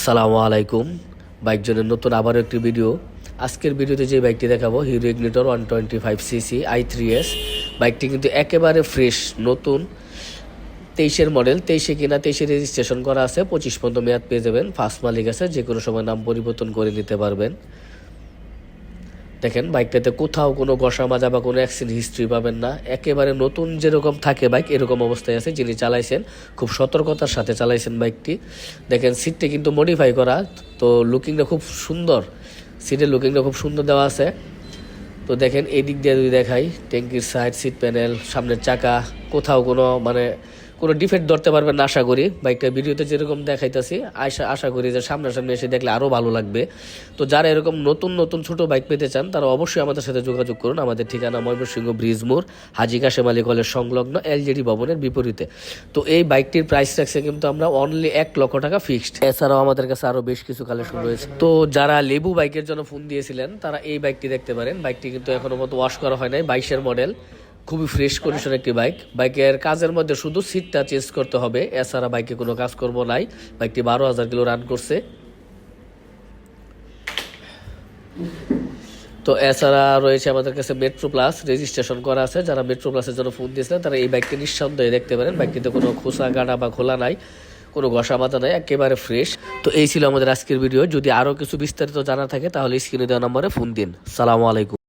আসসালামু আলাইকুম। বাইক জনের নতুন আবারও একটি ভিডিও। আজকের ভিডিওতে যে বাইকটি দেখাবো, Hero Ignitor one twenty five CC I three S. বাইকটি কিন্তু একেবারে ফ্রেশ, নতুন, তেইশের মডেল। তেইশে কিনা তেইশে রেজিস্ট্রেশন করা আছে, পঁচিশ পর্যন্ত মেয়াদ পেয়ে যাবেন। ফার্স্ট মালিক আছে যে কোনো সময় নাম পরিবর্তন করে নিতে পারবেন। দেখেন বাইকটাতে কোথাও কোনো ঘষা মাজা বা কোনো অ্যাক্সিডেন্ট হিস্ট্রি পাবেন না। একেবারে নতুন যেরকম থাকে বাইক এরকম অবস্থায় আছে যিনি চালাইছেন। খুব সতর্কতার সাথে চালাইছেন বাইকটি দেখেন সিটটি কিন্তু মডিফাই করা, তো লুকিংটা খুব সুন্দর। সিটের লুকিংটা খুব সুন্দর দেওয়া আছে। তো দেখেন এই দিক দিয়ে যদি দেখাই, ট্যাঙ্কির সাইড সিট প্যানেল সামনের চাকা, কোথাও কোনো মানে কোনো ডিফেক্ট ধরতে পারবেন না, আশা করি। বাইকটা ভিডিওতে যেরকম দেখাইতেছি, আশা আশা করি যে সামনাসামনি এসে দেখলে আরও ভালো লাগবে। তো যারা এরকম নতুন নতুন ছোট বাইক পেতে চান, তারা অবশ্যই আমাদের সাথে যোগাযোগ করুন। আমাদের ঠিকানা ময়মনসিংহ ব্রিজমোর হাজি কাশেম আলী কলেজ সংলগ্ন এলজেডি ভবনের বিপরীতে। তো এই বাইকটির প্রাইস রাখছে কিন্তু আমরা অনলি এক লক্ষ টাকা ফিক্সড এছাড়াও আমাদের কাছে আরও বেশ কিছু কালেকশন রয়েছে। তো যারা লেবু বাইকের জন্য ফোন দিয়েছিলেন, তারা এই বাইকটি দেখতে পারেন। বাইকটি কিন্তু এখনও মতো ওয়াশ করা হয় নাই, বাইশের মডেল খুবই ফ্রেশ কন্ডিশন একটি বাইক বাইকের কাজের মধ্যে শুধু সিটটা চেঞ্জ করতে হবে। এছাড়া বাইকে কোনো কাজ করব নাই। বাইকটি বারো হাজার কিলো রান করছে। তো এছাড়া রয়েছে আমাদের কাছে মেট্রো প্লাস রেজিস্ট্রেশন করা আছে। যারা মেট্রো প্লাসের জন্য ফোন দিয়েছিলেন, তারা এই বাইকটি নিঃসন্দেহে দেখতে পারেন। বাইকটিতে কোনো খোসা গাড়া বা খোলা নাই, কোনো ঘষা মাথা নাই, একেবারে ফ্রেশ তো এই ছিল আমাদের আজকের ভিডিও যদি আরও কিছু বিস্তারিত জানা থাকে, তাহলে স্ক্রিনে দেওয়া নম্বরে ফোন দিন। সালামু আলাইকুম।